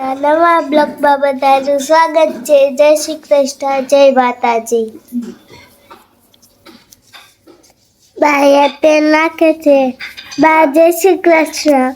નવા બ્લોગમાં બધાનું સ્વાગત છે. જય શ્રી કૃષ્ણ જય માતાજી. બાય તેલ નાખે છે. બા જય શ્રી કૃષ્ણ.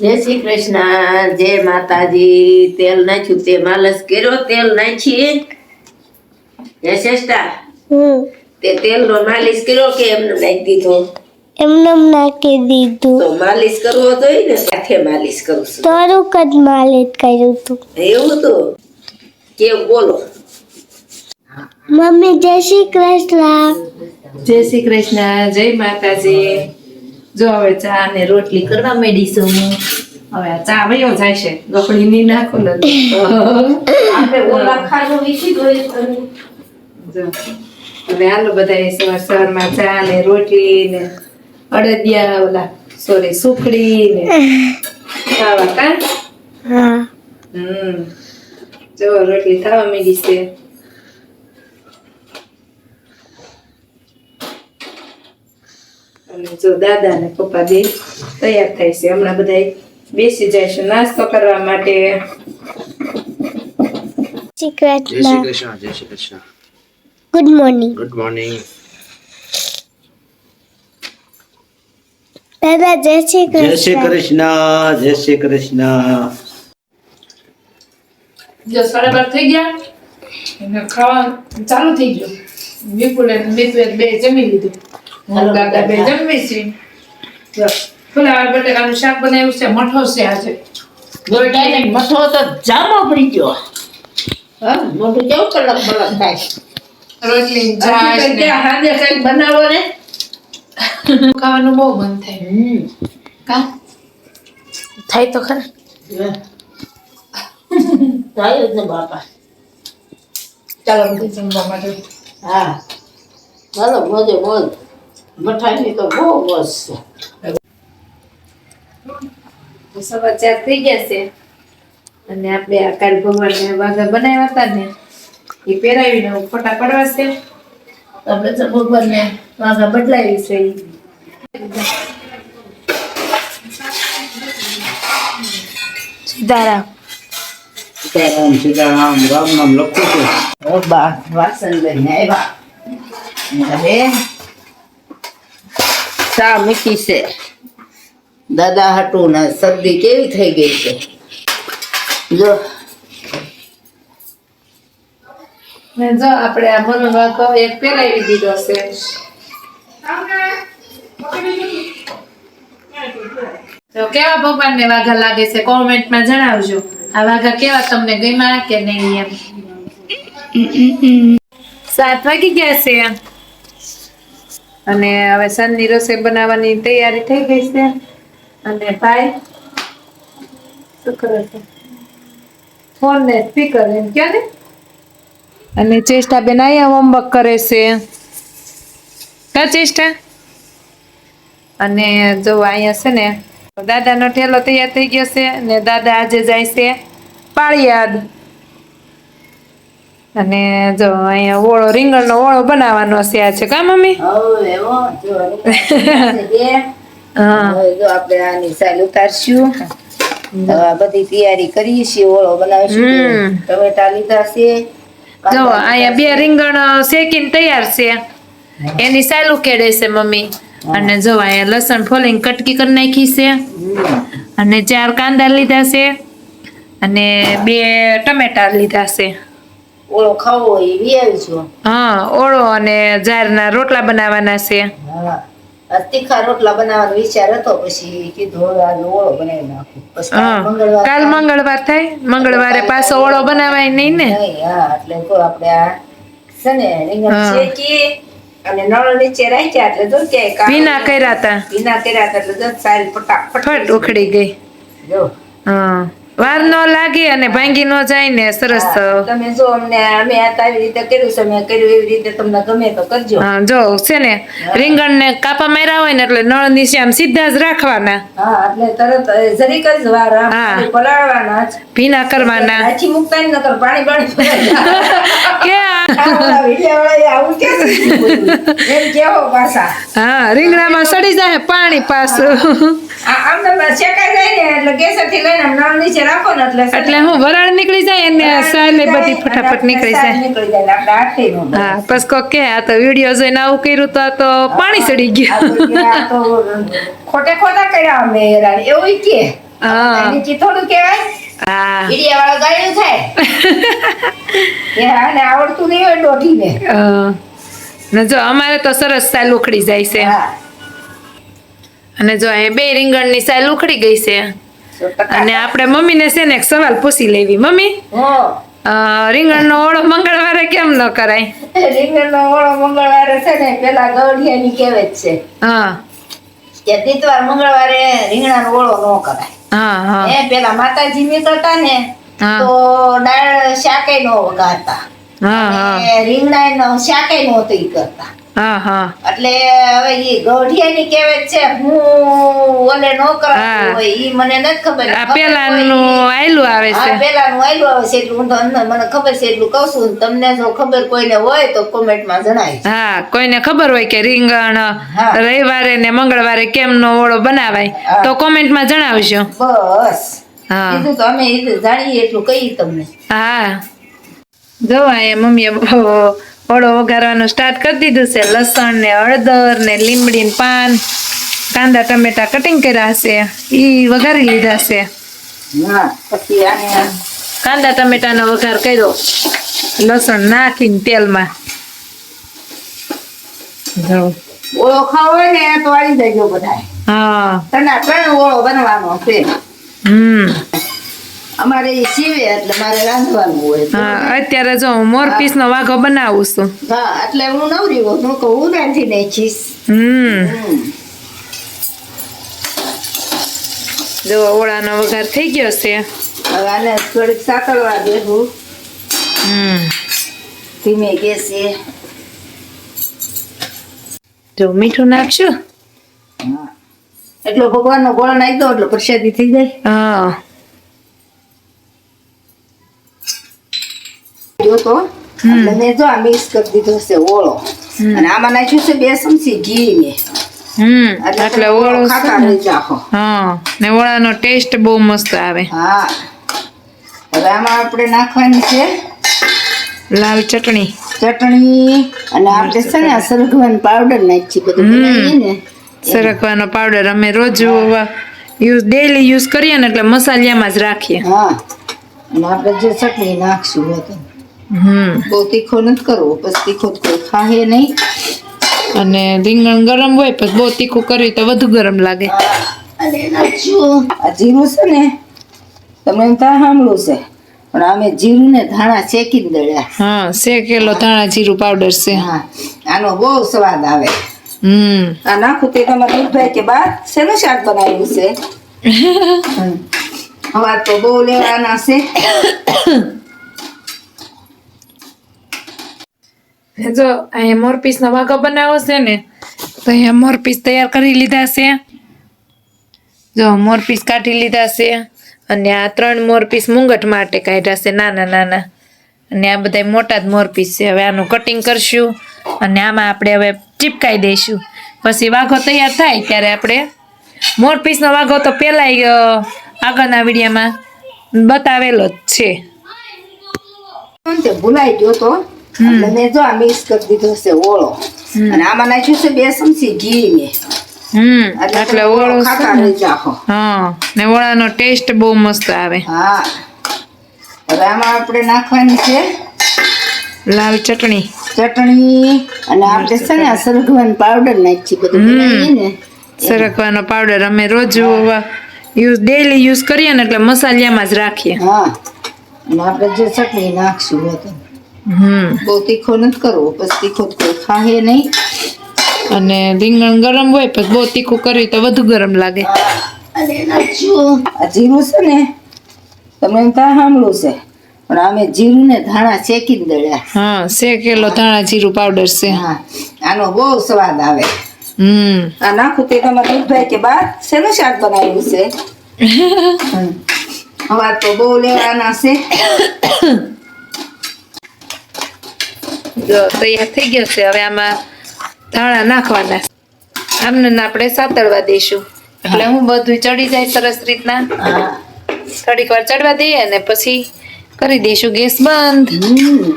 જય શ્રી કૃષ્ણ જય માતાજી. તેલ નાખ્યું તે માલસ કર્યો તેલ નાખી. જય શ્રેષ્ઠા? હું તે તેલનો માલિશ કર્યો કે એમને નાખી દીધો? એમને નાખી દીધું. તો માલિશ કરવો જોઈએ ને સાથે માલિશ કરું છું. થોડુંક જ માલિશ કર્યું હતું એવું તો? કે બોલો. મમ્મી જય શ્રી કૃષ્ણ. જય શ્રી કૃષ્ણ જય માતાજી. જો હવે ચા ને રોટલી કરવા માંડીશું હવે આ ચા વયો જાય છે. ગફડી ની નાખો ને આપણે ઓલા ખાનું વીખી દોઈ હવે હાલો બધા સવાર સવારમાં ચા ને રોટલી ને અડદિયા ઓલા સોરી સુખડી ને. ખાવા કા? હા. હમ. જો રોટલી ખાવા માંડી છે. અને જો દાદા ને પપ્પા બે તૈયાર થાય છે. હમણાં બધા બેસી જાય છે નાસ્તો કરવા માટે. જય શ્રી કૃષ્ણ. કૃષ્ણ જય Shri Krishna. Good morning good morning દાદા જય શ્રી જય શ્રી કૃષ્ણ. કૃષ્ણ જય શ્રી કૃષ્ણ. જો સાડા બાર થઈ ગયા અને ખાવા ચાલુ થઈ ગયું. વિપુલ અને મિતુ બે જમી લીધું. હું દાદા બે જમી છે. ફુલાવર બટેકાનું શાક બનાવ્યું છે મઠો છે આજે. ગોરડાને મથો તો જામો પડી ગયો. હા મોઢું કેવું કલક બલક થાય. રોટલી હાજે કંઈક બનાવો ને. ખાવાનું બહુ મન થાય કા થાય તો ખરા. થાય જ ને બાપા ચાલો બધું જમવા માટે હા ચાલો મોજે મોજ મઠાઈની તો બહુ મોજ છે તો સવા ચાર થઈ ગયા છે અને આપણે આ કાલ ભગવાનને વાઘા બનાવ્યા હતા ને એ પહેરાવીને હું ફોટા પડવા છે આપણે તો ભગવાનને વાઘા બદલાવી છે. ઈ. સીતારામ. સીતારામ સીતારામ રામ નામ લખું છું. ઓ બા વાસણ લઈને આવ્યા. હવે ચા મૂકી છે. દાદા હટુ ને શરદી કેવી થઈ ગઈ છે? જો ને જો આપણે આ મનો વાઘો એક પહેરાવી દીધો છે. તો કેવા ભગવાનને વાઘા લાગે છે? કોમેન્ટમાં જણાવજો. આ વાઘા કેવા તમને ગમ્યા કે નહીં એમ? સાત વાગી ગયા છે. અને હવે સાંજની રસોઈ બનાવવાની તૈયારી થઈ ગઈ છે. અને ભાઈ, શું કરે છે? ફોન ને સ્પીકર એમ ક્યાં ને અને ચેષ્ટા બેન અહીંયા હોમવર્ક કરે છે. કા ચેષ્ટા? અને જો અહીંયા છે ને દાદાનો ઠેલો તૈયાર થઈ ગયો છે ને દાદા આજે જાય છે પાળિયાદ. અને જો અહીંયા ઓળો રીંગણનો ઓળો બનાવવાનો છે આજે કા મમ્મી? હા. જો આપણે આની સાલ ઉતારશું. આ બધી તૈયારી કરીએ છીએ ઓળો બનાવીશું. ટમેટા લીધા છે. જો અહીંયા બે રીંગણ શેકીને તૈયાર છે. એની સાલું કેડે છે મમ્મી. અને જો અહીંયા લસણ ફોલીને કટકી કરી નાખી છે. અને ચાર કાંદા લીધા છે. અને બે ટમેટા લીધા છે. ઓળો ખાવો હોય હા ઓળો અને જારના રોટલા બનાવવાના છે. હા. તીખા રોટલા બનાવવાનો વિચાર હતો પછી કીધું આજે ઓળો બનાવી નાખું. પછી કાલ મંગળવાર કાલ મંગળવાર થાય? મંગળવારે પાછો ઓળો બનાવાય નહીં ને? હા એટલે તો આપણે આ છે ને રીંગણ. શેકી અને નળ નીચે રાખ્યા એટલે જો ક્યાંય ભીના કર્યા હતા ભીના કર્યા હતા એટલે જો સારી ફટાફટ ફટ ઉખડી ગઈ. જો. હા. વાર ન લાગે અને ભાંગી ન જાય ને સરસ. તમે જો અમને અમે આવી રીતે કર્યું છે મેં કર્યું એવી રીતે તમને ગમે તો કરજો. હા જો છે ને રીંગણ ને કાપા માર્યા હોય ને એટલે નળ નીચે આમ સીધા જ રાખવાના. હા એટલે તરત જરીક જ વાર આમ. પલાળવાના ભીના કરવાના. નાખી મુકતા ન કર પાણી પાણી કે હા રીંગણામાં સડી જાય પાણી પાછું. આમ શેકાઈ જાય એટલે ગેસેથી લઈને નળ નીચે રાખો ને એટલે એટલે હું વરાળ નીકળી જાય અને સાલે બધી ફટાફટ નીકળી જાય. નીકળી જાય આપણે હાથે હા બસ કો કે આ તો વિડિયો જોઈને આવું કર્યું તો તો પાણી ચડી ગયું. આ તો ખોટે ખોટા કર્યા અમે એવું કે. હા. નીચે થોડું કહેવાય. હા. ઈડિયા વાળો ગાયું થાય. એ આને આવડતું નહીં હોય દોઢીને. અ, ને જો અમારે તો સરસ સાલ ઉખડી જાય છે. અને જો અહીં બે રીંગણની સાલ ઉખડી ગઈ છે. અને આપણે મમ્મીને છે ને એક સવાલ પૂછી લેવી મમ્મી? રીંગણ નો રીંગણનો ઓળો મંગળવારે કેમ ન કરાય? રીંગણનો ઓળો મંગળવારે છે ને પેલા ગૌઢિયાની કહેવત છે હા. કે દીતવાર મંગળવારે રીંગણાનો ઓળો ન કરાય. હા હા. એ પેલા માતાજી નીકળતા ને તો દાળ શાકે નો વગાડતા રીંગણા નો શાકે નહોતું કરતા. હા હા. એટલે હવે ઈ ગૌઢિયાની કહેવત છે હું ઓલે નો કરાતું હોય ઈ મને નથી ખબર. આ પેલાનું આયલું આવે છે. છે પેલાનું આયલું આવે છે એટલું હું તો અંદર મને ખબર છે એટલું કહું છું. તમને જો ખબર કોઈને હોય તો કોમેન્ટમાં જણાય. હા કોઈને ખબર હોય કે રીંગણ રવિવારે ને મંગળવારે કેમનો ઓળો બનાવાય તો તો કોમેન્ટમાં જણાવજો. બસ. હા. કીધું તો અમે જાણીએ એટલું કહીએ તમને. હા. જો આ મમ્મીએ ઓળો વઘારવાનું સ્ટાર્ટ કરી દીધું છે. લસણ ને હળદર ને લીમડી ને પાન કાંદા ટમેટા કટિંગ કર્યા છે ઈ વઘારી લીધા છે. હા પછી આને કાંદા ટમેટાનો વઘાર કર્યો. લસણ નાખીને તેલમાં. ઓળો ખાવો હોય ને તો આવી જજો બધા હા. તને ત્રણ ઓળો બનવાનો છે. હમ. અમારે એ સીવે એટલે મારે રાંધવાનું હોય. હા અત્યારે જો હું મોરપીસ નો વાઘો બનાવું છું. હા એટલે હું નવરી હોઉં હું કહું હું રાંધી નાખીશ. હમ. હમ. જો ઓળાનો વઘાર થઈ ગયો છે. હવે આને થોડીક સાકળવા દેવું. હમ. ધીમે ગેસે જો મીઠું નાખશું. એટલો ભગવાનનો ગોળ નાખી દો એટલે પ્રસાદી થઈ જાય. હા. જો તો અને જો આ મિક્સ કરી દીધો છે ઓળો. અને આમાં નાખ્યું છે બે ચમચી ઘી ને. હમ એટલે ઓળો ખાતા. રહી જાઓ. હા ને ઓળાનો ટેસ્ટ બહુ મસ્ત આવે. હા. હવે આમાં આપણે નાખવાની છે લાલ ચટણી. ચટણી અને આપણે છે ને સરગવાનું પાવડર નાખી બધું ને. સરગવાનો પાવડર અમે રોજ યુઝ ડેલી યુઝ કરીએ ને એટલે મસાલિયામાં જ રાખીએ. હા. અને આપણે જે ચટણી નાખશું બહુ તીખો નથી કરવો પછી તીખો તો કોઈ ખાહે નહીં. અને રીંગણ ગરમ હોય પછી બહુ તીખું કર્યું તો વધુ ગરમ લાગે. અને આ જીરું છે ને તમે એમ ત્યાં સાંભળું છે પણ અમે જીરું ને ધાણા શેકીને દળ્યા. હા શેકેલો ધાણા જીરું પાવડર છે. હા આનો બહુ સ્વાદ આવે. હમ. આ નાખું તે તમારે દૂધભાઈ કે બા શેનું શાક બનાવ્યું છે. હવા તો બહુ લેવાના છે. જો, અહીંયા મોરપીસનો વાઘો બનાવો છે ને, તો અહીંયા મોરપીસ તૈયાર કરી લીધા છે. જો મોરપીસ કાઢી લીધા છે અને આ ત્રણ મોરપીસ મુંગટ માટે કાઢ્યા છે, નાના નાના. અને આ બધા મોટા જ મોરપીસ છે. હવે આનું કટિંગ કરશું અને આમાં આપણે હવે ચીપકાઈ દઈશું. પછી વાઘો તૈયાર થાય ત્યારે આપણે મોરપીસનો વાઘો તો પહેલાં આગળના વિડીયામાં બતાવેલો જ છે. ભૂલાઈ ગયો તો? એટલે મેં જો આ મિક્સ કરી દીધો છે ઓળો. અને આમાં નાખ્યું છે બે ચમચી ઘી મેં. હમ એટલે ઓળો ખાતા રહી હા ને ઓળાનો ટેસ્ટ બહુ મસ્ત આવે. હા. હવે આમાં આપણે નાખવાની છે લાલ ચટણી. ચટણી અને આપણે છે ને સરગવાનું પાવડર નાખી બધું ને. સરગવાનો પાવડર અમે રોજ યુઝ ડેઈલી યુઝ કરીએ ને એટલે મસાલિયામાં જ રાખીએ. હા. અને આપણે જે ચટણી નાખશું બહુ તીખો નથી કરવો પછી તીખો તો કોઈ ખાહે નહીં. અને રીંગણ ગરમ હોય પછી બહુ તીખું કર્યું તો વધુ ગરમ લાગે. જીરું છે ને તમે એમ ત્યાં સાંભળ્યું છે પણ અમે જીરું ને ધાણા શેકીને દળ્યા. હા શેકેલો ધાણા જીરું પાવડર છે. હા આનો બહુ સ્વાદ આવે. હમ. આ નાખું તે તમારે દૂધભાઈ કે બા શેનું શાક બનાવ્યું છે? હમ. હવા તો બહુ લેવાના છે. જો તૈયાર થઈ ગયો છે. હવે આમાં ધાણા નાખવાના. આમને આપણે સાતળવા દઈશું. એટલે હું બધું ચડી જાય સરસ રીતના. થોડીક વાર ચડવા દઈએ અને પછી કરી દઈશું. ગેસ બંધ. હમ.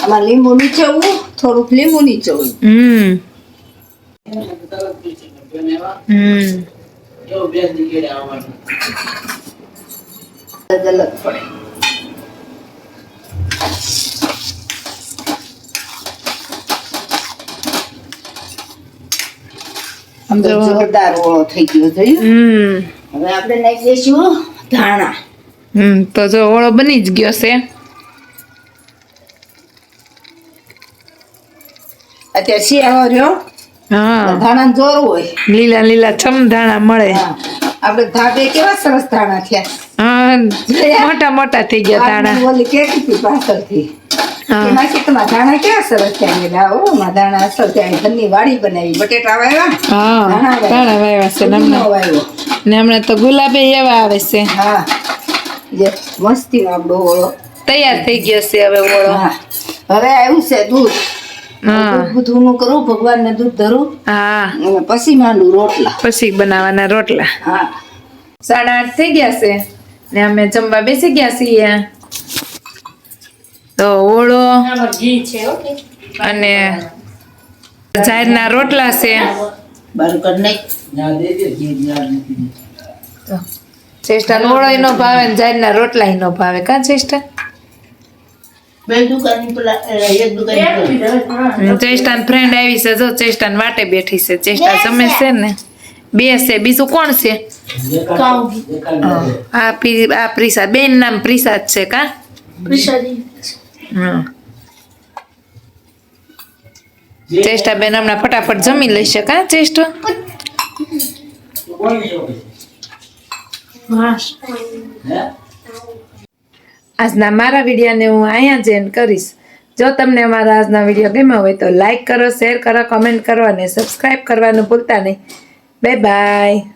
આમાં લીંબુ નીચવું થોડુંક લીંબુ નીચવું હમ. હમ. અલગ પડે આમ તો જો. જોરદાર ઓળો થઈ ગયો હમ. હવે આપણે નાખી દઈશું ધાણા. હમ તો જો ઓળો બની જ ગયો છે. અત્યારે શિયાળો રહ્યો. હા. ધાણા જોર હોય. લીલા લીલા છમ ધાણા મળે. આપણે ધાબે કેવા સરસ ધાણા થયા? હા મોટા મોટા થઈ ગયા ધાણા. ઓલી હતી પાછળથી. હા. કે માસી તમારા ધાણા કેવા સરસ થયા મેં કીધું, "આવો, મારા ધાણા અસર થયા ઘરની વાડી બનાવી. બટેટા વાવ્યા? હા ધાણા વાવ્યા. છે ને હમણાં વાવ્યો. ને હમણાં તો ગુલાબે એવા આવે છે. હા. જે મસ્તીનો આપણો ઓળો. તૈયાર થઈ ગયો છે હવે ઓળો. હા. હવે આવ્યું છે દૂધ. હા. દૂધ બુધુનું કરું ભગવાનને દૂધ ધરું. હા. પછી માંડું રોટલા. પછી બનાવવાના રોટલા. હા. સાડા આઠ થઈ ગયા છે. ને અમે જમવા બેસી ગયા છીએ. તો ઓળો અને જાહેરના રોટલા છે. ચેષ્ટા ઓળો નો ભાવે ને જાહેરના રોટલા નો ભાવે. કા ચેષ્ટા બે દુકાન પેલા એક દુકાન ચેષ્ટા ફ્રેન્ડ આવી છે. જો ચેષ્ટા વાટે બેઠી છે. ચેષ્ટા જમે છે. ને? બે છે. બીજું કોણ છે. આ પ્રિસા બેન નામ પ્રિસાદ છે કા? ચેષ્ટા બેન હમણાં ફટાફટ જમી લઈ શકા ચેષ્ટા? આજના મારા વિડીયોને હું અહીંયા જ એન્ડ કરીશ. જો તમને અમારા આજના વીડિયો ગમ્યો હોય તો લાઈક કરો શેર કરો કમેન્ટ કરો અને સબસ્ક્રાઈબ કરવાનું ભૂલતા નહીં. Bye bye